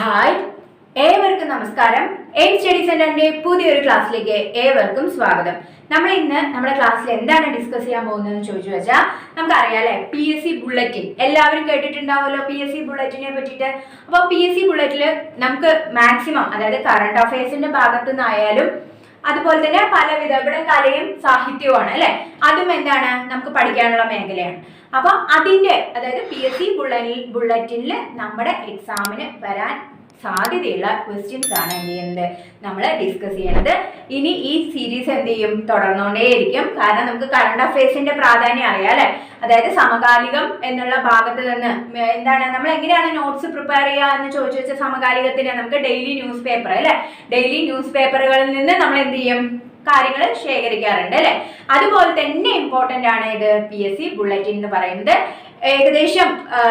Hi ഏവർക്കും നമസ്കാരം. Aim study സെന്ററിന്റെ പുതിയൊരു ക്ലാസ്സിലേക്ക് ഏവർക്കും സ്വാഗതം. നമ്മൾ ഇന്ന് നമ്മുടെ ക്ലാസ്സിൽ എന്താണ് ഡിസ്കസ് ചെയ്യാൻ പോകുന്നതെന്ന് ചോദിച്ചു വെച്ചാൽ നമുക്കറിയാലേ പി എസ് സി ബുള്ളറ്റിൻ എല്ലാവരും കേട്ടിട്ടുണ്ടാവുമല്ലോ പി എസ് സി ബുള്ളറ്റിനെ പറ്റിയിട്ട്. അപ്പോൾ പി എസ് സി ബുള്ളറ്റിൽ നമുക്ക് മാക്സിമം അതായത് കറണ്ട് അഫയേഴ്സിന്റെ ഭാഗത്തു നിന്നായാലും അതുപോലെ തന്നെ പലവിധ ഇവിടെ കലയും സാഹിത്യവുമാണ് അല്ലെ? അതും എന്താണ്? നമുക്ക് പഠിക്കാനുള്ള മേഖലയാണ്. അപ്പൊ അതിന്റെ അതായത് പി എസ് സി ബുള്ളറ്റിനിൽ നമ്മുടെ എക്സാമിന് വരാൻ സാധ്യതയുള്ള ക്വസ്റ്റ്യൻസ് ആണ് എന്ത് ചെയ്യുന്നത്? നമ്മൾ ഡിസ്കസ് ചെയ്യണത്. ഇനി ഈ സീരീസ് എന്ത് ചെയ്യും? തുടർന്നുകൊണ്ടേയിരിക്കും കാരണം നമുക്ക് കറണ്ട് അഫയേഴ്സിന്റെ പ്രാധാന്യം അറിയാം അല്ലെ? അതായത് സമകാലികം എന്നുള്ള ഭാഗത്ത് നിന്ന്. എന്താണ്? നമ്മൾ എങ്ങനെയാണ് നോട്ട്സ് പ്രിപ്പയർ ചെയ്യുക എന്ന് ചോദിച്ചു വെച്ച സമകാലികത്തിന് നമുക്ക് ഡെയിലി ന്യൂസ് പേപ്പർ അല്ലെ? ഡെയിലി ന്യൂസ് പേപ്പറുകളിൽ നിന്ന് നമ്മൾ എന്ത് ചെയ്യും? കാര്യങ്ങൾ ശേഖരിക്കാറുണ്ട് അല്ലെ? അതുപോലെ തന്നെ ഇമ്പോർട്ടന്റ് ആണ് ഇത്. പി എസ് സി ബുള്ളറ്റിൻ എന്ന് പറയുന്നത്. ഏകദേശം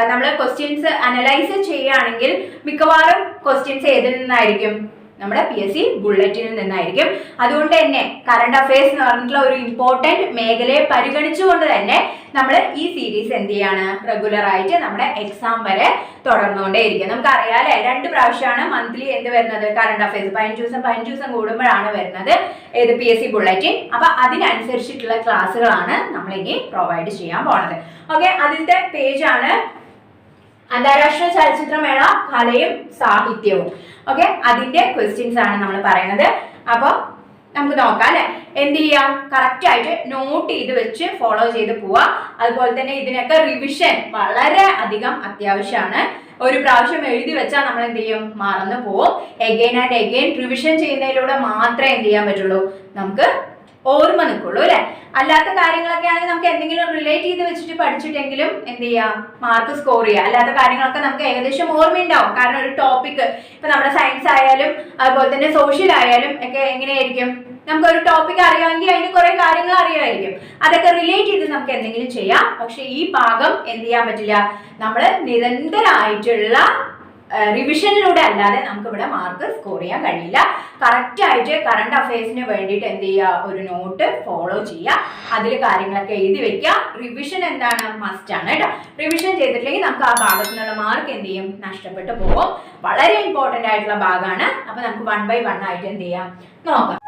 നമ്മൾ ക്വസ്റ്റ്യൻസ് അനലൈസ് ചെയ്യുകയാണെങ്കിൽ മിക്കവാറും ക്വസ്റ്റ്യൻസ് ഏതിൽ നിന്നായിരിക്കും? നമ്മുടെ പി എസ് സി ബുള്ളറ്റിനിൽ നിന്നായിരിക്കും. അതുകൊണ്ട് തന്നെ കറണ്ട് അഫയേഴ്സ് എന്ന് പറഞ്ഞിട്ടുള്ള ഒരു ഇമ്പോർട്ടന്റ് മേഖലയെ പരിഗണിച്ചുകൊണ്ട് തന്നെ നമ്മൾ ഈ സീരീസ് എന്ത് ചെയ്യാണ്? റെഗുലർ ആയിട്ട് നമ്മുടെ എക്സാം വരെ തുടർന്നുകൊണ്ടേയിരിക്കും. നമുക്ക് അറിയാലേ രണ്ട് പ്രാവശ്യമാണ് മന്ത്ലി എന്ത് വരുന്നത്? കറണ്ട് അഫയേഴ്സ് പതിനഞ്ച് ദിവസം പതിനഞ്ച് ദിവസം കൂടുമ്പോഴാണ് വരുന്നത് ഏത് പി എസ് സി ബുള്ളറ്റിൻ അപ്പൊ അതിനനുസരിച്ചിട്ടുള്ള ക്ലാസ്സുകളാണ് നമ്മൾ ഇനി പ്രൊവൈഡ് ചെയ്യാൻ പോണത്. ഓക്കെ അതിന്റെ പേജാണ് അന്താരാഷ്ട്ര ചലച്ചിത്രമേള കലയും സാഹിത്യവും. ഓക്കെ അതിന്റെ ക്വസ്റ്റ്യൻസ് ആണ് നമ്മൾ പറയുന്നത്. അപ്പോൾ നമുക്ക് നോക്കാം അല്ലെ? എന്ത് ചെയ്യാം? കറക്റ്റ് ആയിട്ട് നോട്ട് ചെയ്ത് വെച്ച് ഫോളോ ചെയ്ത് പോവാ. അതുപോലെ തന്നെ ഇതിനൊക്കെ റിവിഷൻ വളരെ അധികം അത്യാവശ്യമാണ്. ഒരു പ്രാവശ്യം എഴുതി വെച്ചാൽ നമ്മൾ എന്ത് ചെയ്യും? മറന്നു പോവും. എഗെയിൻ ആൻഡ് എഗെയിൻ റിവിഷൻ ചെയ്യുന്നതിലൂടെ മാത്രമേ എന്ത് ചെയ്യാൻ പറ്റുള്ളൂ? നമുക്ക് ഓർമ്മ നിൽക്കുള്ളൂ അല്ലെ? അല്ലാത്ത കാര്യങ്ങളൊക്കെ ആണെങ്കിൽ നമുക്ക് എന്തെങ്കിലും റിലേറ്റ് ചെയ്ത് വെച്ചിട്ട് പഠിച്ചിട്ടെങ്കിലും എന്ത് ചെയ്യാം? മാർക്ക് സ്കോർ ചെയ്യാം. അല്ലാത്ത കാര്യങ്ങളൊക്കെ നമുക്ക് ഏകദേശം ഓർമ്മയുണ്ടാവും. കാരണം ഒരു ടോപ്പിക് ഇപ്പൊ നമ്മുടെ സയൻസ് ആയാലും അതുപോലെ തന്നെ സോഷ്യൽ ആയാലും ഒക്കെ എങ്ങനെയായിരിക്കും? നമുക്ക് ഒരു ടോപ്പിക് അറിയാമെങ്കിൽ അതിന് കുറെ കാര്യങ്ങൾ അറിയാമായിരിക്കും. അതൊക്കെ റിലേറ്റ് ചെയ്ത് നമുക്ക് എന്തെങ്കിലും ചെയ്യാം. പക്ഷെ ഈ ഭാഗം എന്ത് ചെയ്യാൻ പറ്റില്ല? നമ്മൾ നിരന്തരമായിട്ടുള്ള റിവിഷനിലൂടെ അല്ലാതെ നമുക്ക് ഇവിടെ മാർക്ക് സ്കോർ ചെയ്യാൻ കഴിയില്ല. കറക്റ്റ് ആയിട്ട് കറണ്ട് അഫയേഴ്സിന് വേണ്ടിയിട്ട് എന്ത് ചെയ്യുക ഒരു നോട്ട് ഫോളോ ചെയ്യുക അതിൽ കാര്യങ്ങളൊക്കെ എഴുതി വെക്കുക റിവിഷൻ എന്താണ്? മസ്റ്റ് ആണ് കേട്ടോ റിവിഷൻ ചെയ്തിട്ടില്ലെങ്കിൽ നമുക്ക് ആ ഭാഗത്തു നിന്നുള്ള മാർക്ക് എന്ത് ചെയ്യും? നഷ്ടപ്പെട്ടു പോകും. വളരെ ഇമ്പോർട്ടന്റ് ആയിട്ടുള്ള ഭാഗമാണ്. അപ്പൊ നമുക്ക് വൺ ബൈ വൺ ആയിട്ട് എന്ത് ചെയ്യാം? നോക്കാം.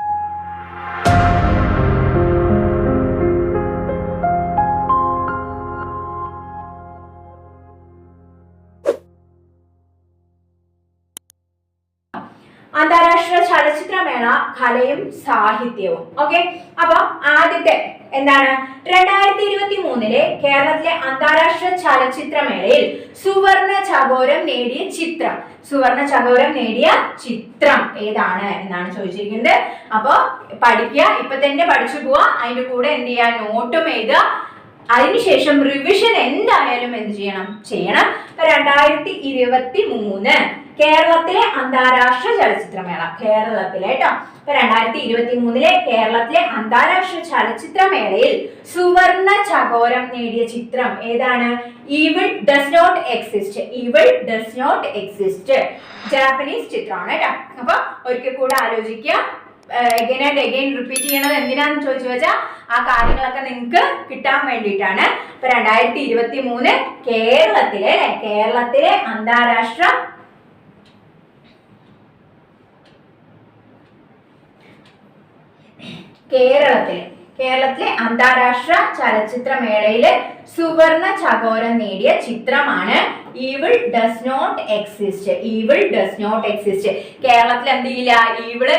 ചലച്ചിത്രമേള കലയും സാഹിത്യവും. ഓക്കെ അപ്പൊ ആദ്യത്തെ എന്താണ്? രണ്ടായിരത്തി ഇരുപത്തി മൂന്നിലെ കേരളത്തിലെ അന്താരാഷ്ട്ര ചലച്ചിത്രമേളയിൽ സുവർണ ചകോരം നേടിയ ചിത്രം. സുവർണ ചകോരം നേടിയ ചിത്രം ഏതാണ് എന്നാണ് ചോദിച്ചിരിക്കുന്നത്. അപ്പൊ പഠിക്കുക ഇപ്പൊ തന്നെ പഠിച്ചു പോവാ. അതിന്റെ കൂടെ എന്ത് ചെയ്യുക? നോട്ടും എഴുതുക. അതിനുശേഷം റിവിഷൻ എന്തായാലും എന്ത് ചെയ്യണം? ചെയ്യണം. രണ്ടായിരത്തി ഇരുപത്തി മൂന്ന് കേരളത്തിലെ അന്താരാഷ്ട്ര ചലച്ചിത്രമേള. കേരളത്തിലെ കേട്ടോ ഇപ്പൊ രണ്ടായിരത്തി ഇരുപത്തി മൂന്നിലെ കേരളത്തിലെ അന്താരാഷ്ട്ര ചലച്ചിത്രമേളയിൽ സുവർണ ചകോരം നേടിയ ചിത്രം ഏതാണ്? Evil does not exist evil does not exist Japanese ചിത്രമാണ് കേട്ടോ അപ്പൊ ഒരിക്കൽ കൂടെ ആലോചിക്കുക. എഗൈൻ ആൻഡ് എഗൈൻ റിപ്പീറ്റ് ചെയ്യണത് എന്തിനാന്ന് ചോദിച്ചു വെച്ചാൽ ആ കാര്യങ്ങളൊക്കെ നിങ്ങൾക്ക് കിട്ടാൻ വേണ്ടിയിട്ടാണ്. ഇപ്പൊ രണ്ടായിരത്തി ഇരുപത്തി മൂന്ന് കേരളത്തിലെ കേരളത്തിലെ അന്താരാഷ്ട്ര കേരളത്തിലെ. കേരളത്തിലെ അന്താരാഷ്ട്ര ചലച്ചിത്രമേളയിൽ സുവർണ ചകോരം നേടിയ ചിത്രമാണ് evil does not exist evil does not exist കേരളത്തിൽ എന്ത് ചെയ്യില്ല? Evil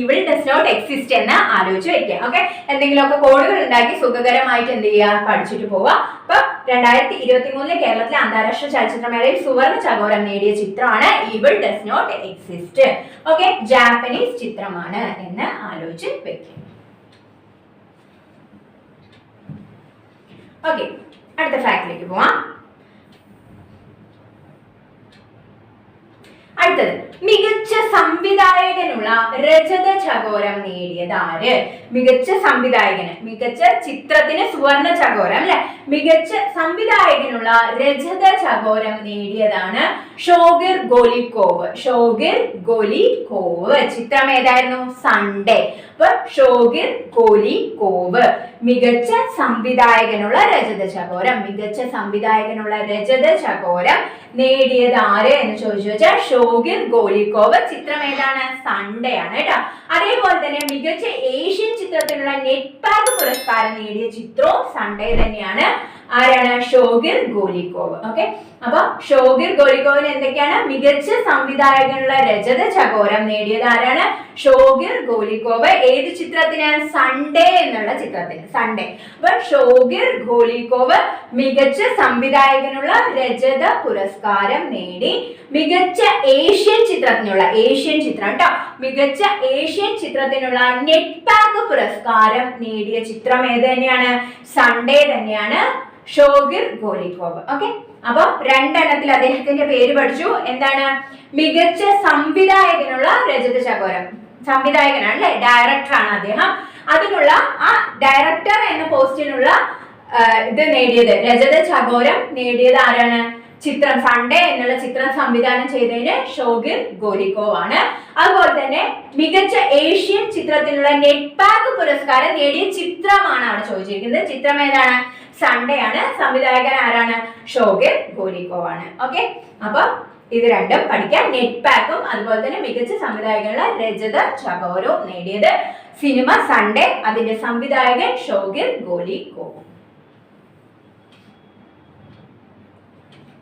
evil does not exist എന്ന് ആലോചിച്ച് വെക്കുക ഓക്കെ എന്തെങ്കിലുമൊക്കെ കോഡുകൾ ഉണ്ടാക്കി സുഖകരമായിട്ട് എന്ത് ചെയ്യുക? പഠിച്ചിട്ട് പോവുക. അപ്പൊ രണ്ടായിരത്തി ഇരുപത്തി മൂന്നിലെ കേരളത്തിലെ അന്താരാഷ്ട്ര ചലച്ചിത്രമേളയിൽ സുവർണ ചകോരം നേടിയ ചിത്രമാണ് evil does not exist okay Japanese ചിത്രമാണ് എന്ന് ആലോചിച്ച് വെക്കും. ഓക്കെ അടുത്ത ഫാക്ടിലേക്ക് പോവാം. അടുത്തത് മികച്ച സംവിധായകനുള്ള രജത ചകോരം നേടിയത് ആര്? മികച്ച സംവിധായകന് മികച്ച ചിത്രത്തിന് സുവർണ ചകോരം അല്ലെ? മികച്ച സംവിധായകനുള്ള രജത ചകോരം നേടിയതാണ് ഷോഗിർ ഗോലിക്കോവ്. ഷോഗിർ ഗോലിക്കോവ്. ചിത്രം ഏതായിരുന്നു? സൺഡേ. അപ്പൊ ഷോഗിർ കോവ്. മികച്ച സംവിധായകനുള്ള രജത ചകോരം. മികച്ച സംവിധായകനുള്ള രജത ചകോരം നേടിയത് ആര് എന്ന് ചോദിച്ചു വെച്ചാൽ ഷോഗിർ ഗോലിക്കോവ് ചിത്രം ഏതാണ്? സൺഡേ ആണ് കേട്ടോ. അതേപോലെ തന്നെ മികച്ച ഏഷ്യൻ ചിത്രത്തിനുള്ള നെറ്റ് പാക്ക് പുരസ്കാരം നേടിയ ചിത്രവും സൺഡേ തന്നെയാണ്. ആരാണ്? ഷോഗിർ ഗോലിക്കോവ്. ഓക്കെ അപ്പൊ ഷോഗിർ ഗോലിക്കോവിന് എന്തൊക്കെയാണ്? മികച്ച സംവിധായകനുള്ള രജത ചകോരം നേടിയത് ആരാണ്? ഷോഗിർ ഗോലിക്കോവ്. ഏത് ചിത്രത്തിന്? സൺഡേ എന്നുള്ള ചിത്രത്തിന്. സൺഡേ അപ്പൊ ഷോഗിർ ഗോലിക്കോവ് മികച്ച സംവിധായകനുള്ള രജത പുരസ്കാരം നേടി. മികച്ച ഏഷ്യൻ ചിത്രത്തിനുള്ള ഏഷ്യൻ ചിത്രം കേട്ടോ മികച്ച ഏഷ്യൻ ചിത്രത്തിനുള്ള നെറ്റ് പാക്ക് പുരസ്കാരം നേടിയ ചിത്രം ഏത് തന്നെയാണ്? സൺഡേ തന്നെയാണ്. ഷോഗിർ ഗോലിക്കോവ് ഓക്കെ അപ്പൊ രണ്ടെണ്ണത്തിൽ അദ്ദേഹത്തിന്റെ പേര് പഠിച്ചു. എന്താണ്? മികച്ച സംവിധായകനുള്ള രജത ചകോരം സംവിധായകനാണ് അല്ലെ ഡയറക്ടറാണ് അദ്ദേഹം. അതിനുള്ള ആ ഡയറക്ടർ എന്ന പോസ്റ്റിനുള്ള ഇത് നേടിയത്. രജത ചകോരം നേടിയത് ആരാണ്? ചിത്രം സൺഡേ എന്നുള്ള ചിത്രം സംവിധാനം ചെയ്തതിന് ഷോഗിർ ഗോലിക്കോവ് ആണ് അതുപോലെ തന്നെ മികച്ച ഏഷ്യൻ ചിത്രത്തിനുള്ള നെറ്റ് പാക്ക് പുരസ്കാരം നേടിയ ചിത്രമാണ് അവിടെ ചോദിച്ചിരിക്കുന്നത്. ചിത്രം ഏതാണ്? സൺഡേ ആണ്. സംവിധായകൻ ആരാണ് ഷോഗിർ ഗോലിക്കോവ് ആണ് ഓക്കെ അപ്പൊ ഇത് രണ്ടും പഠിക്കാം. നെറ്റ് പാക്കും അതുപോലെ തന്നെ മികച്ച സംവിധായകനുള്ള രജത ചകോരോ നേടിയത് സിനിമ സൺഡേ അതിന്റെ സംവിധായകൻ ഷോഗിർ ഗോലിക്കോവ്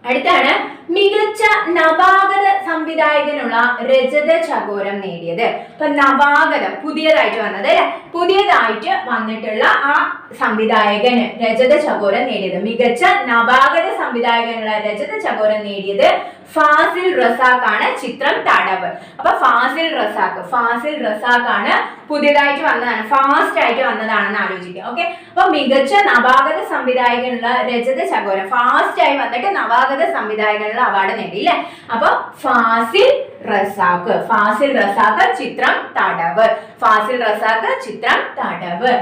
അടുത്താണ് മികച്ച നവാഗത സംവിധായകനുള്ള രജത ചകോരം നേടിയത്. ഇപ്പൊ നവാഗതം പുതിയതായിട്ട് വന്നത് പുതിയതായിട്ട് വന്നിട്ടുള്ള ആ സംവിധായകന് രജത ചകോര നേടിയത്. മികച്ച നവാഗത സംവിധായകനുള്ള രജത ചകോര നേടിയത് ഫാസിൽ റസാഖ് ആണ് ചിത്രം തടവ്. അപ്പൊ ഫാസിൽ റസാഖ് ഫാസിൽ റസാഖ് ആണ് പുതിയതായിട്ട് വന്നതാണ് ഫാസ്റ്റ് ആയിട്ട് വന്നതാണെന്ന് ആലോചിക്കുക ഓക്കെ? അപ്പൊ മികച്ച നവാഗത സംവിധായകനുള്ള രജത ചകോര ഫാസ്റ്റ് ആയി വന്നിട്ട് നവാഗത സംവിധായകനുള്ള അവാർഡ് നേടി അല്ലേ അപ്പൊ ഫാസിൽ റസാഖ്. ഫാസിൽ റസാഖ് ചിത്രം തടവ്. ഫാസിൽ റസാഖ് ചിത്രം തടവ്.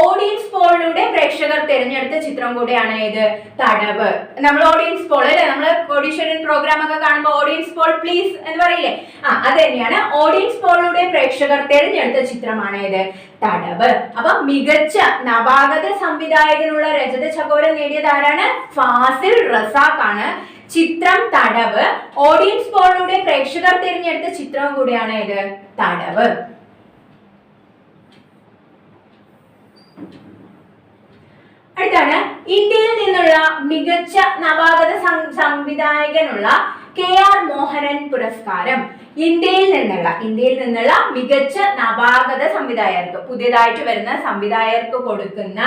ഓഡിയൻസ് പോളിലൂടെ പ്രേക്ഷകർ തിരഞ്ഞെടുത്ത ചിത്രം കൂടെയാണ് ഇത് തടവ്. നമ്മൾ ഓഡിയൻസ് പോൾ അല്ലെ? നമ്മൾ ഓഡീഷൻ പ്രോഗ്രാം ഒക്കെ കാണുമ്പോൾ ഓഡിയൻസ് പോൾ പ്ലീസ് എന്ന് പറയില്ലേ? ആ അത് തന്നെയാണ് ഓഡിയൻസ് പോളിലൂടെ പ്രേക്ഷകർ തിരഞ്ഞെടുത്ത ചിത്രമാണ് ഇത് തടവ്. അപ്പൊ മികച്ച നവാഗത സംവിധായകനുള്ള രജത ചകോരം നേടിയത് ആരാണ്? ഫാസിൽ റസാഖ് ആണ് ചിത്രം തടവ്. ഓഡിയൻസ് പോളിലൂടെ പ്രേക്ഷകർ തിരഞ്ഞെടുത്ത ചിത്രം കൂടിയാണ് ഇത്. തടവ്. അടുത്താണ്. ഇന്ത്യയിൽ നിന്നുള്ള മികച്ച നവാഗത സംവിധായകനുള്ള കെ ആർ മോഹനൻ പുരസ്കാരം. ഇന്ത്യയിൽ നിന്നുള്ള ഇന്ത്യയിൽ നിന്നുള്ള മികച്ച നവാഗത സംവിധായകർക്ക് പുതിയതായിട്ട് വരുന്ന സംവിധായകർക്ക് കൊടുക്കുന്ന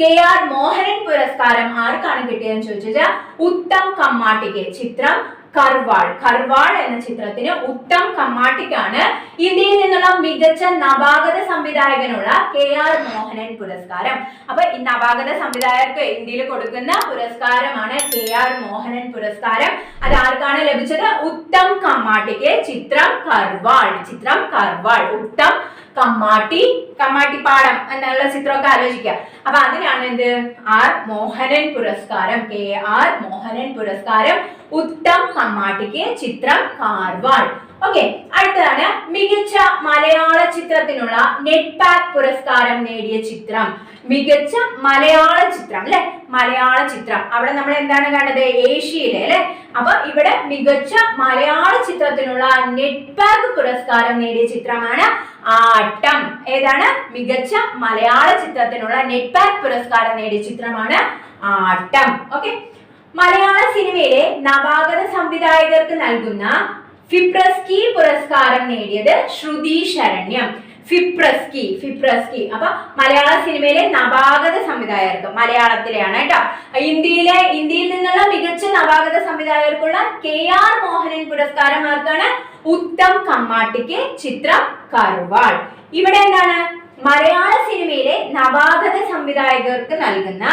കെ ആർ മോഹനൻ പുരസ്കാരം ആർക്കാണ് കിട്ടിയതെന്ന് ചോദിച്ചാൽ ഉത്തം കമ്മാട്ടിക്ക് ചിത്രം കർവാൾ. കർവാൾ എന്ന ചിത്രത്തിന് ഉത്തം കമ്മാട്ടിക്കാണ് ഇന്ത്യയിൽ നിന്നുള്ള മികച്ച നവാഗത സംവിധായകനുള്ള കെ ആർ മോഹനൻ പുരസ്കാരം. അപ്പൊ ഈ നവാഗത സംവിധായകർക്ക് ഇന്ത്യയിൽ കൊടുക്കുന്ന പുരസ്കാരമാണ് കെ ആർ മോഹനൻ പുരസ്കാരം. അത് ആർക്കാണ് ലഭിച്ചത്? ഉത്തം കമ്മാട്ടിക്ക് ചിത്രം കർവാൾ. ചിത്രം കർവാൾ. ഉത്തം കമ്മാട്ടി കമ്മാട്ടിപ്പാടം എന്നുള്ള ചിത്രമൊക്കെ ആലോചിക്കുക. അപ്പൊ അതിനാണ് എന്ത്? ആർ മോഹനൻ പുരസ്കാരം. കെ ആർ മോഹനൻ പുരസ്കാരം. ഉത്തം കമ്മാട്ടിക്ക് ചിത്രം കാർവാൾ. ഓക്കെ അടുത്തതാണ് മികച്ച മലയാള ചിത്രത്തിനുള്ള നെറ്റ് പാക്ക് പുരസ്കാരം നേടിയ ചിത്രം. മികച്ച മലയാള ചിത്രം അല്ലെ? മലയാള ചിത്രം. അവിടെ നമ്മൾ എന്താണ് കണ്ടത്? ഏഷ്യയിലെ അല്ലെ? അപ്പൊ ഇവിടെ മികച്ച മലയാള ചിത്രത്തിനുള്ള നെറ്റ് പാക്ക് പുരസ്കാരം നേടിയ ചിത്രമാണ് ആട്ടം. ഏതാണ്? മികച്ച മലയാള ചിത്രത്തിനുള്ള നെറ്റ് പാക്ക് പുരസ്കാരം നേടിയ ചിത്രമാണ് ആട്ടം. ഓക്കെ. മലയാള സിനിമയിലെ നവാഗത സംവിധായകർക്ക് നൽകുന്ന ഫിപ്രസ്കി പുരസ്കാരം നേടിയത് ശ്രുതി ശരണ്യം. ഫിപ്രസ്കി ഫിപ്രസ്കി. അപ്പൊ മലയാള സിനിമയിലെ നവാഗത സംവിധായകർക്ക് മലയാളത്തിലെയാണ് കേട്ടോ. ഇന്ത്യയിലെ ഇന്ത്യയിൽ നിന്നുള്ള മികച്ച നവാഗത സംവിധായകർക്കുള്ള കെ ആർ മോഹനൻ പുരസ്കാരം ആർക്കാണ് ഉത്തം കമ്മാട്ടിക്ക് ചിത്രം കറുവാൾ ഇവിടെ എന്താണ്? മലയാള സിനിമയിലെ നവാഗത സംവിധായകർക്ക് നൽകുന്ന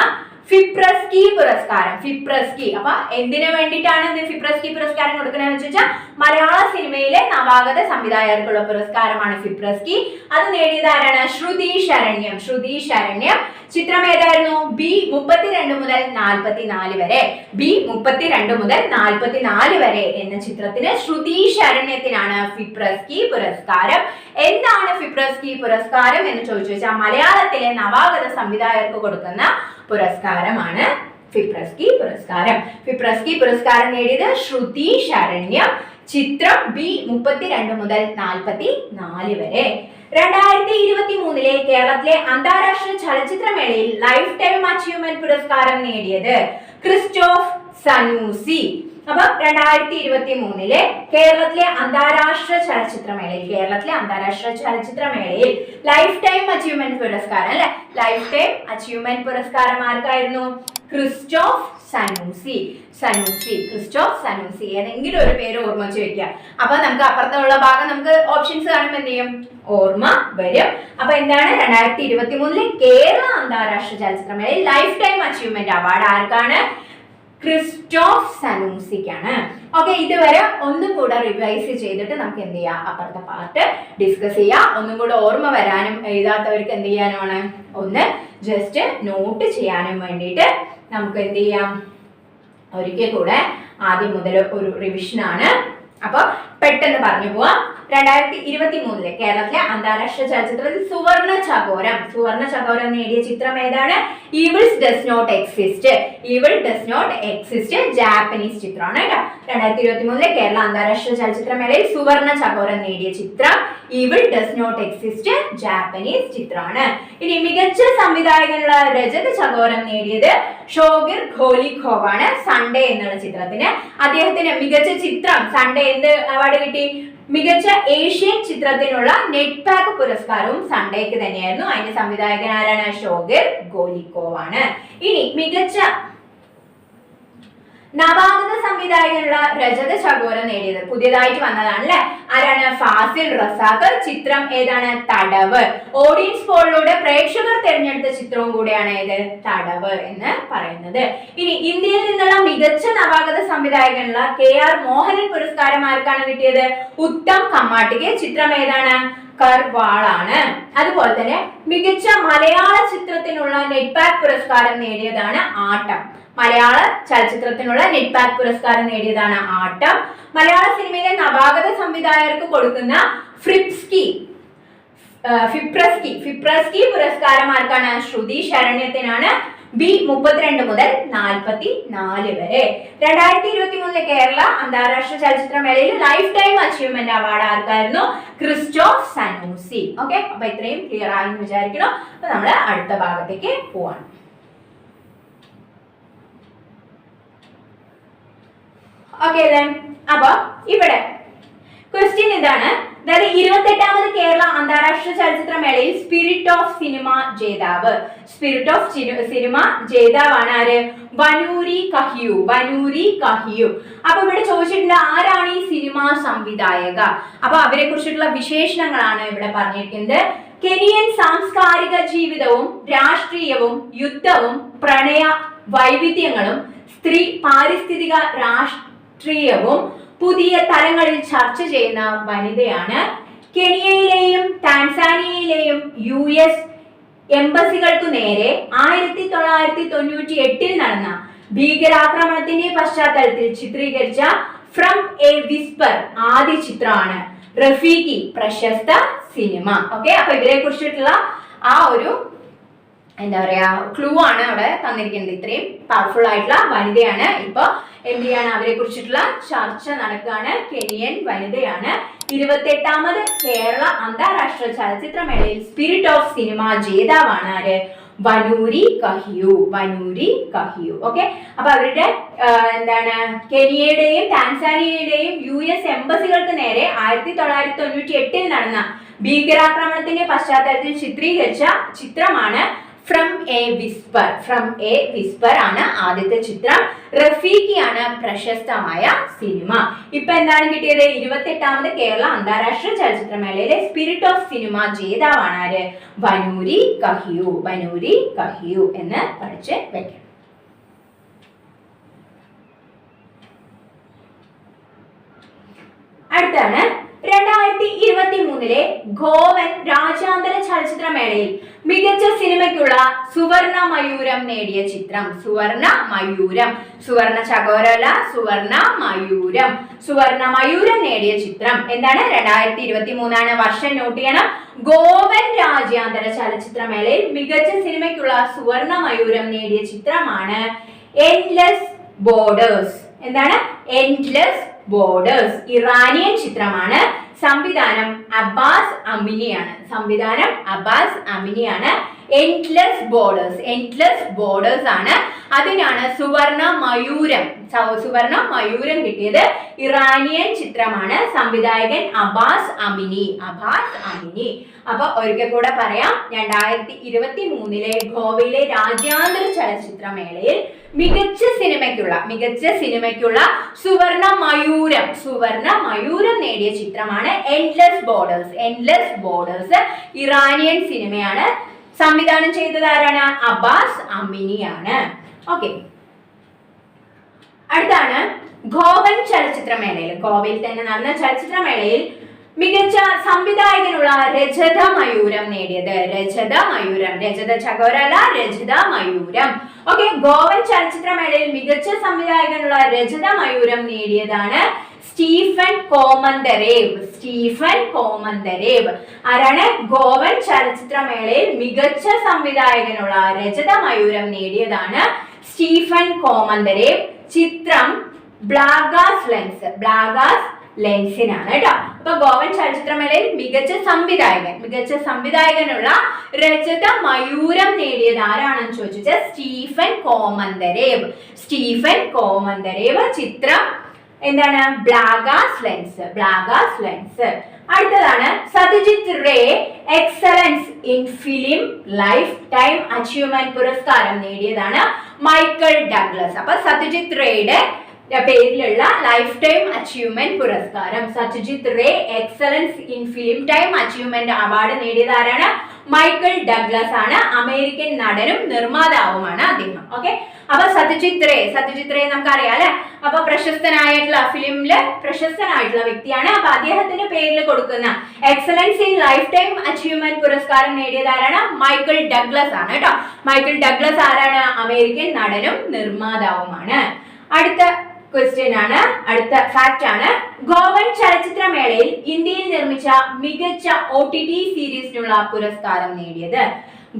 ഫിപ്രസ്കി പുരസ്കാരം ഫിപ്രസ്കി. അപ്പൊ എന്തിനു വേണ്ടിയിട്ടാണ് ഇത് ഫിപ്രസ്കി പുരസ്കാരം കൊടുക്കണമെന്ന് വെച്ചാൽ മലയാള സിനിമയിലെ നവാഗത സംവിധായകർക്കുള്ള പുരസ്കാരമാണ് ഫിപ്രസ്കി. അത് നേടിയത് ആരാണ്? ശ്രുതി ശരണ്യം. ശ്രുതി ശരണ്യം ചിത്രം ഏതായിരുന്നു? ബി മുപ്പത്തിരണ്ട് മുതൽ നാൽപ്പത്തിനാല് വരെ. ബി മുപ്പത്തിരണ്ട് മുതൽ നാൽപ്പത്തിനാല് വരെ എന്ന ചിത്രത്തിന് ശ്രുതി ശരണ്യത്തിനാണ് ഫിപ്രസ്കി പുരസ്കാരം. എന്താണ് ഫിപ്രസ്കി പുരസ്കാരം എന്ന് ചോദിച്ചു വെച്ചാൽ മലയാളത്തിലെ നവാഗത സംവിധായകർക്ക് കൊടുക്കുന്ന പുരസ്കാരമാണ് ഫിപ്രസ്കി പുരസ്കാരം. ഫിപ്രസ്കി പുരസ്കാരം നേടിയത് ശ്രുതി ശരണ്യം. ചിത്രം ബി മുപ്പത്തിരണ്ട് മുതൽ നാൽപ്പത്തി നാല് വരെ. രണ്ടായിരത്തി ഇരുപത്തി മൂന്നിലെ കേരളത്തിലെ അന്താരാഷ്ട്ര ചലച്ചിത്രമേളയിൽ ലൈഫ് ടൈം അച്ചീവ്മെന്റ് പുരസ്കാരം നേടിയത് ക്രിസ്റ്റോഫ് സനൂസി. അപ്പൊ രണ്ടായിരത്തി ഇരുപത്തി മൂന്നിലെ കേരളത്തിലെ അന്താരാഷ്ട്ര ചലച്ചിത്രമേളയിൽ കേരളത്തിലെ അന്താരാഷ്ട്ര ചലച്ചിത്രമേളയിൽ ലൈഫ് ടൈം അച്ചീവ്മെന്റ് പുരസ്കാരം അല്ലെ? ലൈഫ് ടൈം അച്ചീവ്മെന്റ് പുരസ്കാരം ആർക്കായിരുന്നു? Krzysztof Zanussi. Zanussi. Krzysztof Zanussi. ഏതെങ്കിലും ഒരു പേര് ഓർമ്മ വെച്ച് വെക്കുക. അപ്പൊ നമുക്ക് അപ്പുറത്തുള്ള ഭാഗം നമുക്ക് ഓപ്ഷൻസ് കാണുമ്പോൾ എന്ത് ചെയ്യും? ഓർമ്മ വരും. അപ്പൊ എന്താണ്? രണ്ടായിരത്തി ഇരുപത്തി മൂന്നിലെ കേരള അന്താരാഷ്ട്ര ചലച്ചിത്രമേളയിൽ ലൈഫ് ടൈം അച്ചീവ്മെന്റ് അവാർഡ് ആർക്കാണ്? ക്രിസ്റ്റോഫ് സനൂസിക്കാണ്. ഓക്കെ ഇതുവരെ ഒന്നും കൂടെ റിവൈസ് ചെയ്തിട്ട് നമുക്ക് എന്ത് ചെയ്യാം? അപ്പുറത്തെ പാർട്ട് ഡിസ്കസ് ചെയ്യാം. ഒന്നും കൂടെ ഓർമ്മ വരാനും എഴുതാത്തവർക്ക് എന്ത് ചെയ്യാനുമാണ്? ഒന്ന് ജസ്റ്റ് നോട്ട് ചെയ്യാനും വേണ്ടിയിട്ട് നമുക്ക് എന്ത് ചെയ്യാം ഒരിക്കൽ കൂടെ ആദ്യം മുതൽ ഒരു റിവിഷൻ ആണ് അപ്പൊ പെട്ടെന്ന് പറഞ്ഞു പോവാം. രണ്ടായിരത്തി ഇരുപത്തി മൂന്നിലെ കേരളത്തിലെ അന്താരാഷ്ട്ര ചലച്ചിത്രത്തിൽ സുവർണ ചകോരം. സുവർണ ചകോരം നേടിയ ചിത്രം ഏതാണ്? Evils does not exist evil does not exist Japanese ചിത്രമാണ് കേട്ടോ. രണ്ടായിരത്തി ഇരുപത്തി മൂന്നിലെ കേരള അന്താരാഷ്ട്ര ചലച്ചിത്രമേളയിൽ സുവർണ ചകോരം നേടിയ ചിത്രം evil does not exist Japanese ചിത്രമാണ്. ഇനി മികച്ച സംവിധായകനുള്ള രജത ചകോരം നേടിയത് ഷോഗിർ ഖോലിഖോവാണ്. സൺഡേ എന്നുള്ള ചിത്രത്തിന്. അദ്ദേഹത്തിന് മികച്ച ചിത്രം സൺഡേ എന്ത് അവാർഡ് കിട്ടി? മികച്ച ഏഷ്യൻ ചിത്രത്തിനുള്ള നെറ്റ് പാക്ക് പുരസ്കാരവും സൺഡേക്ക് തന്നെയായിരുന്നു. അതിന്റെ സംവിധായകൻ ആരാണ്? ഷോഗിർ ഗോലിക്കോവാണ്. ഇനി മികച്ച നവാഗത സംവിധായകനുള്ള രജത ചകോരം നേടിയത് പുതിയതായിട്ട് വന്നതാണ് അല്ലെ ആരാണ്? ഫാസിൽ റസാഖ്. ചിത്രം ഏതാണ്? തടവ്. ഓഡിയൻസ് പോളിലൂടെ പ്രേക്ഷകർ തിരഞ്ഞെടുത്ത ചിത്രവും കൂടെയാണ് ഏത് തടവ് എന്ന് പറയുന്നത്. ഇനി ഇന്ത്യയിൽ നിന്നുള്ള മികച്ച നവാഗത സംവിധായകനുള്ള കെ ആർ മോഹനൻ പുരസ്കാരം ആർക്കാണ് കിട്ടിയത്? ഉത്തം കമ്മാട്ടിക്ക് ചിത്രം ഏതാണ്? കർവാളാണ്. അതുപോലെ തന്നെ മികച്ച മലയാള ചിത്രത്തിനുള്ള നെറ്റ്പാക് പുരസ്കാരം നേടിയതാണ് ആട്ടം. മലയാള ചലച്ചിത്രത്തിനുള്ള നെറ്റ്പാക് പുരസ്കാരം നേടിയതാണ് ആട്ടം. മലയാള സിനിമയിലെ നവാഗത സംവിധായകർക്ക് കൊടുക്കുന്ന ഫ്രിപ്സ്കി ഫിപ്രസ്കി ഫിപ്രസ്കി പുരസ്കാരം ആർക്കാണ്? ശ്രുതി ശരണ്യത്തിനാണ്. ബി മുപ്പത്തിരണ്ട് മുതൽ നാൽപ്പത്തി നാല് വരെ. രണ്ടായിരത്തി ഇരുപത്തി മൂന്നിലെ കേരള അന്താരാഷ്ട്ര ചലച്ചിത്രമേളയിൽ life time achievement award ആർക്കായിരുന്നു? Krzysztof Zanussi. Okay അപ്പൊ ഇത്രയും ക്ലിയർ ആയി എന്ന് വിചാരിക്കണം അപ്പൊ നമ്മൾ അടുത്ത ഭാഗത്തേക്ക് പോവാണ്. ഓക്കെ അപ്പൊ ഇവിടെ ക്വസ്റ്റ്യൻ ഇതാണ്. അതായത് ഇരുപത്തെട്ടാമത് കേരള അന്താരാഷ്ട്ര ചലച്ചിത്ര മേളയിൽ സ്പിരിറ്റ് ഓഫ് സിനിമ ജേതാവ് സ്പിരിറ്റ് ഓഫ് സിനിമ ജേതാവാണ് ആര്? Wanuri Kahiu Wanuri Kahiu. അപ്പൊ ഇവിടെ ചോദിച്ചിട്ടുണ്ട് ആരാണ് ഈ സിനിമ സംവിധായക? അപ്പൊ അവരെ കുറിച്ചിട്ടുള്ള വിശേഷണങ്ങളാണ് ഇവിടെ പറഞ്ഞിരിക്കുന്നത്. കെനിയൻ സാംസ്കാരിക ജീവിതവും രാഷ്ട്രീയവും യുദ്ധവും പ്രണയ വൈവിധ്യങ്ങളും സ്ത്രീ പാരിസ്ഥിതിക രാഷ്ട്രീയവും പുതിയ തലങ്ങളിൽ ചർച്ച ചെയ്യുന്ന വനിതയാണ്. കെനിയയിലെയും ടാൻസാനിയയിലെയും യു എസ് എംബസികൾക്കു നേരെ ആയിരത്തി തൊള്ളായിരത്തി തൊണ്ണൂറ്റി എട്ടിൽ നടന്ന ഭീകരാക്രമണത്തിന്റെ പശ്ചാത്തലത്തിൽ ചിത്രീകരിച്ച ഫ്രം എ വിസ്പർ ആദ്യ ചിത്രമാണ് റഫീഖി പ്രശസ്ത സിനിമ. ഓക്കെ അപ്പൊ ഇവരെ കുറിച്ചിട്ടുള്ള ആ ഒരു എന്താ പറയാ ക്ലൂ ആണ് അവിടെ തന്നിരിക്കുന്നത്. ഇത്രയും പവർഫുൾ ആയിട്ടുള്ള വനിതയാണ് ഇപ്പൊ എന്ത് ചെയ്യാണ് അവരെ കുറിച്ചിട്ടുള്ള ചർച്ച നടക്കുകയാണ് കെനിയൻ വനിതയാണ്. ഇരുപത്തെട്ടാമത് കേരള അന്താരാഷ്ട്ര ചലച്ചിത്രമേളയിൽ സ്പിരിറ്റ് ഓഫ് സിനിമ ജേതാവാണ് ആര്? Wanuri Kahiu. വനൂരി കഹിയു. ഓക്കെ അപ്പൊ അവരുടെ എന്താണ് കെനിയയുടെയും ടാൻസാനിയയുടെയും യു എസ് എംബസികൾക്ക് നേരെ ആയിരത്തി തൊള്ളായിരത്തി തൊണ്ണൂറ്റി എട്ടിൽ നടന്ന ഭീകരാക്രമണത്തിന്റെ പശ്ചാത്തലത്തിൽ ചിത്രീകരിച്ച ചിത്രമാണ് from a whisper from a whisper ആണ് ആദ്യത്തെ ചിത്രം. റഫീഖിയാണ് പ്രശസ്തമായ സിനിമ. ഇപ്പൊ എന്താണ് കിട്ടിയത്? ഇരുപത്തെട്ടാമത് കേരള അന്താരാഷ്ട്ര ചലച്ചിത്രമേളയിലെ സ്പിരിറ്റ് ഓഫ് സിനിമ ജേതാവാണ് ആര്? വനൂരി കഹിയു വനൂരി കഹിയു എന്ന് പഠിച്ച് വെക്കണം അടുത്താണ് രണ്ടായിരത്തി ഇരുപത്തി മൂന്നിലെ ഗോവൻ രാജ്യാന്തര ചലച്ചിത്രമേളയിൽ മികച്ച സിനിമയ്ക്കുള്ള സുവർണ മയൂരം നേടിയ ചിത്രം. സുവർണ മയൂരം. സുവർണ ചകോരല സുവർണ മയൂരം. സുവർണ മയൂരം നേടിയ ചിത്രം എന്താണ്? രണ്ടായിരത്തി ഇരുപത്തി മൂന്നാണ് വർഷം നോട്ട് ചെയ്യണം. ഗോവൻ രാജ്യാന്തര ചലച്ചിത്രമേളയിൽ മികച്ച സിനിമയ്ക്കുള്ള സുവർണ മയൂരം നേടിയ ചിത്രമാണ് എൻലെസ് ബോർഡേഴ്സ് എന്താണ്? എൻഡ്ലെസ് ബോർഡേഴ്സ് ഇറാനിയൻ ചിത്രമാണ്. സംവിധാനം അബ്ബാസ് അമിനിയാണ്. സംവിധാനം അബ്ബാസ് അമിനിയാണ്. എൻഡ്ലെസ് ബോർഡേഴ്സ് എൻഡ്ലെസ് ബോർഡേഴ്സ് ആണ്. അതിനാണ് സുവർണ മയൂരം. സുവർണ മയൂരം കിട്ടിയത് ഇറാനിയൻ ചിത്രമാണ്. സംവിധായകൻ അബാസ് അമിനി. അബാസ് അമിനി. അപ്പൊ ഒരിക്കൽ കൂടെ പറയാം. രണ്ടായിരത്തി ഇരുപത്തി മൂന്നിലെ ഗോവയിലെ രാജ്യാന്തര ചലച്ചിത്രമേളയിൽ മികച്ച സിനിമയ്ക്കുള്ള മികച്ച സിനിമയ്ക്കുള്ള സുവർണ മയൂരം സുവർണ മയൂരം നേടിയ ചിത്രമാണ് endless borders endless borders Iranian സിനിമയാണ്. സംവിധാനം ചെയ്തത് ആരാണ്? അബ്ബാസ് അമിനിയാണ്. ഓക്കെ അടുത്താണ് ഗോവൻ ചലച്ചിത്രമേളയിൽ ഗോവയിൽ തന്നെ നടന്ന ചലച്ചിത്രമേളയിൽ മികച്ച സംവിധായകനുള്ള രജത മയൂരം നേടിയത്. രജത മയൂരം. രജത ചകോരല രജത മയൂരം. ഓക്കെ ഗോവൻ ചലച്ചിത്രമേളയിൽ മികച്ച സംവിധായകനുള്ള രജത മയൂരം നേടിയതാണ് സ്റ്റീഫൻ കോമന്തരേവ്. സ്റ്റീഫൻ കോമന്തരേവ്. ആരാണ്? ഗോവൻ ചലച്ചിത്രമേളയിൽ മികച്ച സംവിധായകനുള്ള രജത മയൂരം നേടിയതാണ് സ്റ്റീഫൻ കോമന്തരേവ്. ചിത്രം ബ്ലാഗാസ് ലെൻസ്. ബ്ലാഗാസ് ലെൻസിനാണ് കേട്ടോ. അപ്പൊ ഗോവൻ ചലച്ചിത്രമേളയിൽ മികച്ച സംവിധായകൻ മികച്ച സംവിധായകനുള്ള രജത മയൂരം നേടിയത് ആരാണെന്ന് ചോദിച്ചാൽ സ്റ്റീഫൻ കോമന്തരേവ്. സ്റ്റീഫൻ കോമന്തരേവ് ചിത്രം എന്താണ്? Blaga's lessons Blaga's lessons. അടുത്തതാണ് Satyajit Ray excellence in film life time achievement പുരസ്കാരം നേടിയതാണ് മൈക്കിൾ ഡഗ്ലസ്. അപ്പൊ സത്യജിത് റേയുടെ പേരിലുള്ള ലൈഫ് ടൈം അച്ചീവ്മെന്റ് പുരസ്കാരം. Satyajit Ray excellence in film time achievement award നേടിയത് ആരാണ് മൈക്കിൾ ഡഗ്ലസ് ആണ്. അമേരിക്കൻ നടനും നിർമ്മാതാവുമാണ് അദ്ദേഹം. ഓക്കെ അപ്പൊ സത്യജിത് റേ സത്യജിത് റേ നമുക്കറിയാം അല്ലെ? അപ്പൊ പ്രശസ്തനായിട്ടുള്ള ഫിലിമിൽ പ്രശസ്തനായിട്ടുള്ള വ്യക്തിയാണ്. അപ്പൊ അദ്ദേഹത്തിന്റെ പേരിൽ കൊടുക്കുന്ന excellence in life time achievement പുരസ്കാരം നേടിയത് ആരാണ് മൈക്കിൾ ഡഗ്ലസ് ആണ് കേട്ടോ. മൈക്കിൾ ഡഗ്ലസ് ആരാണ്? അമേരിക്കൻ നടനും നിർമ്മാതാവുമാണ്. അടുത്ത ക്വസ്റ്റ്യൻ ആണ്. അടുത്ത ഫാക്ട് ആണ്. ഗോവൻ ചലച്ചിത്രമേളയിൽ ഇന്ത്യയിൽ നിർമ്മിച്ച മികച്ച ഒ ടി ടി സീരീസിനുള്ള പുരസ്കാരം നേടിയത്.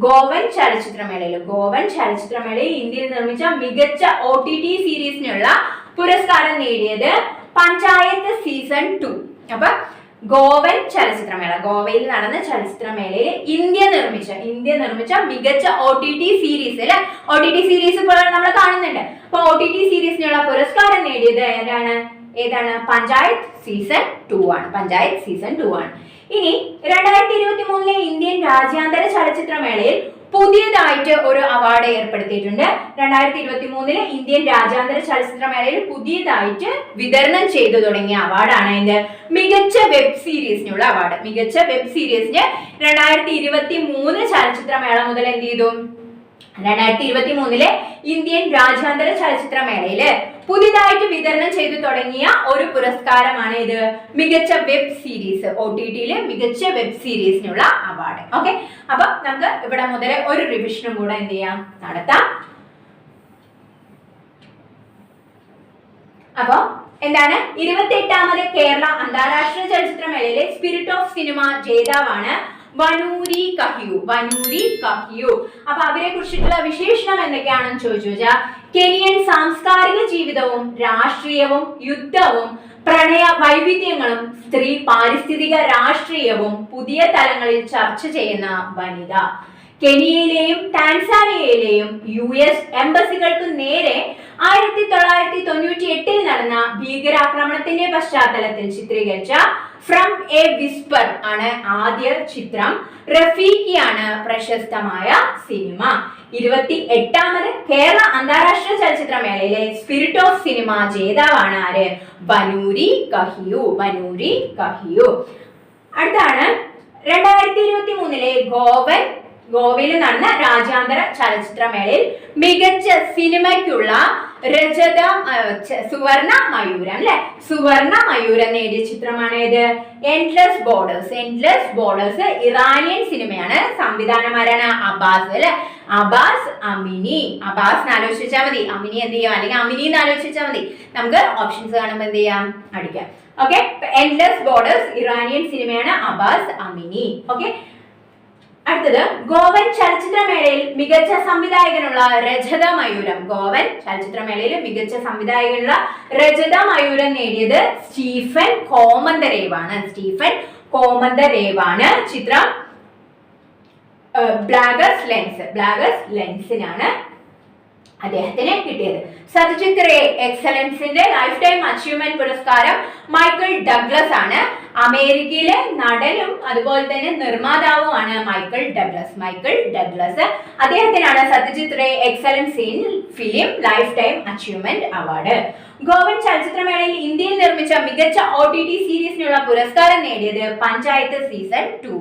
ഗോവൻ ചലച്ചിത്രമേളയിൽ ഗോവൻ ചലച്ചിത്രമേളയിൽ ഇന്ത്യയിൽ നിർമ്മിച്ച മികച്ച ഒ ടി ടി സീരീസിനുള്ള പുരസ്കാരം നേടിയത് പഞ്ചായത്ത് സീസൺ ടു. അപ്പൊ ഗോവൻ ചലച്ചിത്രമേള. ഗോവയിൽ നടന്ന ചലച്ചിത്രമേളയിൽ ഇന്ത്യ നിർമ്മിച്ച ഇന്ത്യ നിർമ്മിച്ച മികച്ച ഒ ടി ടി സീരീസ് അല്ലെ? ഒ ടി ടി സീരീസ് ഇപ്പോൾ നമ്മൾ കാണുന്നുണ്ട്. അപ്പൊ ഒ ടി ടി സീരീസിനുള്ള പുരസ്കാരം നേടിയത് ഏതാണ്? ഏതാണ്? പഞ്ചായത്ത് സീസൺ ടു ആണ്. പഞ്ചായത്ത് സീസൺ ടു ആണ്. ഇനി രണ്ടായിരത്തി ഇരുപത്തി മൂന്നിലെ ഇന്ത്യൻ രാജ്യാന്തര ചലച്ചിത്രമേളയിൽ പുതിയതായിട്ട് ഒരു അവാർഡ് ഏർപ്പെടുത്തിയിട്ടുണ്ട്. രണ്ടായിരത്തി ഇരുപത്തി മൂന്നിൽ ഇന്ത്യൻ രാജ്യാന്തര ചലച്ചിത്രമേളയിൽ പുതിയതായിട്ട് വിതരണം ചെയ്തു തുടങ്ങിയ അവാർഡാണ് ഇത്. മികച്ച വെബ് സീരീസിനുള്ള അവാർഡ് മികച്ച വെബ് സീരീസിന് രണ്ടായിരത്തി ഇരുപത്തി മൂന്ന് ചലച്ചിത്രമേള മുതൽ എന്ത് ചെയ്തു? രണ്ടായിരത്തി ഇരുപത്തി മൂന്നിലെ ഇന്ത്യൻ രാജ്യാന്തര ചലച്ചിത്രമേളയിൽ പുതിയതായിട്ട് വിതരണം ചെയ്തു തുടങ്ങിയ ഒരു പുരസ്കാരമാണ് ഇത്. മികച്ച വെബ് സീരീസ് ഒ ടി ടിയിലെ മികച്ച വെബ് സീരീസിനുള്ള അവാർഡ്. ഓക്കെ? അപ്പൊ നമുക്ക് ഇവിടെ മുതൽ ഒരു റിവിഷനും കൂടെ എന്ത് ചെയ്യാം? നടത്താം. അപ്പൊ എന്താണ്? ഇരുപത്തി എട്ടാമത് കേരള അന്താരാഷ്ട്ര ചലച്ചിത്രമേളയിലെ സ്പിരിറ്റ് ഓഫ് സിനിമ ജേതാവാണ് വനൂരി കഹിയു വനൂരി കഹിയു. അപ്പൊ അവരെ കുറിച്ചിട്ടുള്ള വിശേഷണം എന്തൊക്കെയാണെന്ന് ചോദിച്ചു വെച്ചാൽ കെനിയൻ സാംസ്കാരിക ജീവിതവും രാഷ്ട്രീയവും യുദ്ധവും പ്രണയ വൈവിധ്യങ്ങളും സ്ത്രീ പാരിസ്ഥിതിക രാഷ്ട്രീയവും പുതിയ തലങ്ങളിൽ ചർച്ച ചെയ്യുന്ന വനിത. കെനിയയിലെയും ടാൻസാനിയയിലെയും യു എസ് എംബസികൾക്ക് നേരെ ആയിരത്തി തൊള്ളായിരത്തി തൊണ്ണൂറ്റി എട്ടിൽ നടന്ന ഭീകരാക്രമണത്തിന്റെ പശ്ചാത്തലത്തിൽ ചിത്രീകരിച്ച ഫ്രം എ വിസ്പർ ആണ് ആദ്യ ചിത്രം. റഫീഖിയാണ് പ്രശസ്തമായ സിനിമ. ഇരുപത്തി എട്ടാമത് കേരള അന്താരാഷ്ട്ര ചലച്ചിത്ര മേളയിലെ സ്പിരിറ്റ് ഓഫ് സിനിമ ജേതാവാണ് ആര്? Wanuri Kahiu. ബനൂരി കഹിയു. അടുത്താണ്. രണ്ടായിരത്തി ഇരുപത്തി മൂന്നിലെ ഗോവൻ ഗോവയിൽ നടന്ന രാജ്യാന്തര ചലച്ചിത്രമേളയിൽ മികച്ച സിനിമയ്ക്കുള്ള രജത സുവർണ മയൂരം അല്ലെ? സുവർണ മയൂരം നേടിയ ചിത്രമാണ് ഏത് endless borders endless borders Iranian സിനിമയാണ്. സംവിധാനമാരാണ് അബ്ബാസ് അല്ലെ? അബാസ് അമിനി. അബാസ് ആലോചിച്ചാൽ മതി. അമിനി എന്ത് ചെയ്യാം? അല്ലെങ്കിൽ അമിനി എന്ന് ആലോചിച്ചാൽ മതി. നമുക്ക് ഓപ്ഷൻസ് കാണുമ്പോൾ എന്ത് ചെയ്യാം? അടിക്കാം. ഓക്കെ എൻഡ്ലെസ് ബോർഡേഴ്സ് ഇറാനിയൻ സിനിമയാണ് അബാസ് അമിനി. ഓക്കെ അടുത്തത് ഗോവൻ ചലച്ചിത്രമേളയിൽ മികച്ച സംവിധായകനുള്ള രജത മയൂരം. ഗോവൻ ചലച്ചിത്രമേളയിൽ മികച്ച സംവിധായകനുള്ള രജത മയൂരം നേടിയത് സ്റ്റീഫൻ കോമന്തരേവാണ്. സ്റ്റീഫൻ കോമന്തരേവാണ് ചിത്രം ബ്ലാഗസ് ലെൻസ്. ബ്ലാഗസ് ലെൻസിനാണ് അദ്ദേഹത്തിന് കിട്ടിയത്. സത്യജിത് റേ എക്സലൻസിന്റെ ലൈഫ് ടൈം അച്ചീവ്മെന്റ് പുരസ്കാരം മൈക്കിൾ ഡഗ്ലസ് ആണ്. അമേരിക്കയിലെ നടനും അതുപോലെ തന്നെ നിർമ്മാതാവുമാണ് Michael Douglas Michael Douglas അദ്ദേഹത്തിനാണ് Satyajit Ray excellence in film life time achievement award Goan ചലച്ചിത്രമേളയിൽ ഇന്ത്യയിൽ നിർമ്മിച്ച മികച്ച ഒ ടി ടി സീരീസിനുള്ള പുരസ്കാരം നേടിയത് പഞ്ചായത്ത് സീസൺ ടു.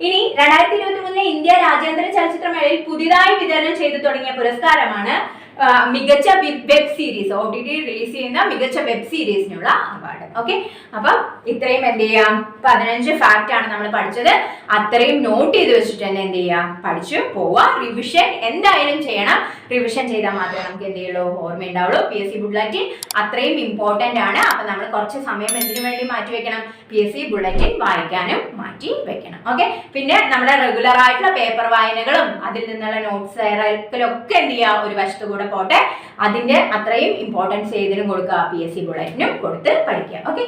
ഇനി രണ്ടായിരത്തി ഇരുപത്തി മൂന്നിലെ ഇന്ത്യ രാജ്യാന്തര ചലച്ചിത്രമേളയിൽ പുതിയതായി വിതരണം ചെയ്തു തുടങ്ങിയ പുരസ്കാരമാണ് മികച്ച web series O T T release ചെയ്യുന്ന മികച്ച വെബ് സീരീസിനുള്ള അവാർഡ് ഓക്കെ അപ്പം ഇത്രയും എന്ത് ചെയ്യാം? പതിനഞ്ച് ഫാക്റ്റ് ആണ് നമ്മൾ പഠിച്ചത്. അത്രയും നോട്ട് ചെയ്ത് വെച്ചിട്ട് തന്നെ എന്ത് ചെയ്യാം? പഠിച്ചു പോവുക റിവിഷൻ എന്തായാലും ചെയ്യണം. റിവിഷൻ ചെയ്താൽ മാത്രമേ നമുക്ക് എന്ത് ചെയ്യുള്ളൂ? ഓർമ്മയുണ്ടാവുള്ളൂ. പി എസ് സി ബുള്ളറ്റിൻ അത്രയും ഇമ്പോർട്ടന്റ് ആണ്. അപ്പൊ നമ്മൾ കുറച്ച് സമയം എന്തിനു വേണ്ടി മാറ്റി വെക്കണം? പി എസ് സി ബുള്ളറ്റിൻ വായിക്കാനും മാറ്റി വെക്കണം. ഓക്കെ പിന്നെ നമ്മുടെ റെഗുലർ ആയിട്ടുള്ള പേപ്പർ വായനകളും അതിൽ നിന്നുള്ള നോട്ട്സ് ഒക്കെ എന്ത് ചെയ്യുക ഒരു വശത്തു കൂടെ പോട്ടെ. അതിന്റെ അത്രയും ഇമ്പോർട്ടൻസ് ഏതിനും കൊടുക്കുക. പി എസ് സി ബുള്ളറ്റിനും കൊടുത്ത് പഠിക്കുക. ഓക്കെ